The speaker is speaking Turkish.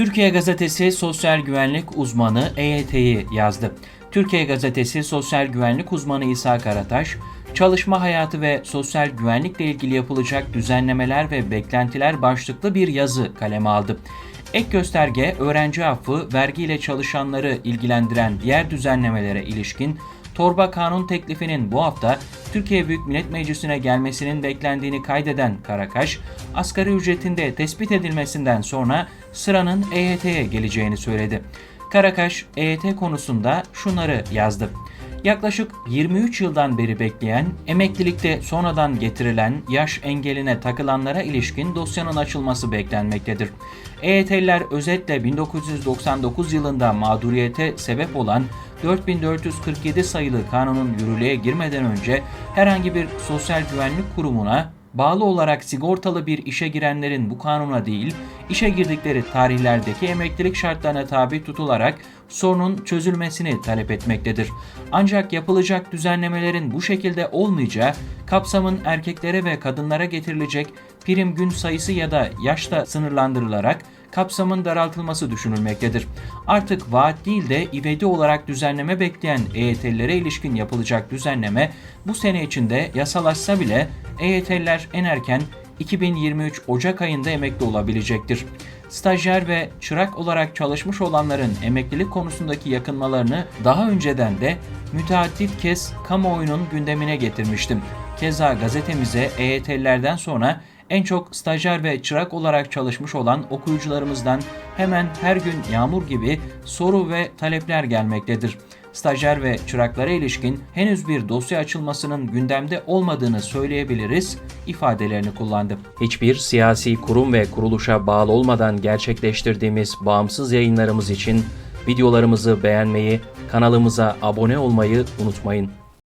Türkiye Gazetesi sosyal güvenlik uzmanı EYT'yi yazdı. Türkiye Gazetesi sosyal güvenlik uzmanı İsa Karataş, çalışma hayatı ve sosyal güvenlikle ilgili yapılacak düzenlemeler ve beklentiler başlıklı bir yazı kaleme aldı. Ek gösterge, öğrenci affı, vergiyle çalışanları ilgilendiren diğer düzenlemelere ilişkin torba kanun teklifinin bu hafta Türkiye Büyük Millet Meclisi'ne gelmesinin beklendiğini kaydeden Karakaş, asgari ücretinde tespit edilmesinden sonra sıranın EYT'ye geleceğini söyledi. Karakaş, EYT konusunda şunları yazdı. Yaklaşık 23 yıldan beri bekleyen, emeklilikte sonradan getirilen yaş engeline takılanlara ilişkin dosyanın açılması beklenmektedir. EYT'liler özetle 1999 yılında mağduriyete sebep olan 4447 sayılı kanunun yürürlüğe girmeden önce herhangi bir sosyal güvenlik kurumuna bağlı olarak sigortalı bir işe girenlerin bu kanuna değil, işe girdikleri tarihlerdeki emeklilik şartlarına tabi tutularak sorunun çözülmesini talep etmektedir. Ancak yapılacak düzenlemelerin bu şekilde olmayacağı, kapsamın erkeklere ve kadınlara getirilecek prim gün sayısı ya da yaşta sınırlandırılarak kapsamın daraltılması düşünülmektedir. Artık vaat değil de ivedi olarak düzenleme bekleyen EYT'lilere ilişkin yapılacak düzenleme bu sene içinde yasalaşsa bile EYT'liler en erken 2023 Ocak ayında emekli olabilecektir. Stajyer ve çırak olarak çalışmış olanların emeklilik konusundaki yakınmalarını daha önceden de müteaddit kez kamuoyunun gündemine getirmiştim. Keza gazetemize EYT'lilerden sonra en çok stajyer ve çırak olarak çalışmış olan okuyucularımızdan hemen her gün yağmur gibi soru ve talepler gelmektedir. Stajyer ve çıraklara ilişkin henüz bir dosya açılmasının gündemde olmadığını söyleyebiliriz ifadelerini kullandı. Hiçbir siyasi kurum ve kuruluşa bağlı olmadan gerçekleştirdiğimiz bağımsız yayınlarımız için videolarımızı beğenmeyi, kanalımıza abone olmayı unutmayın.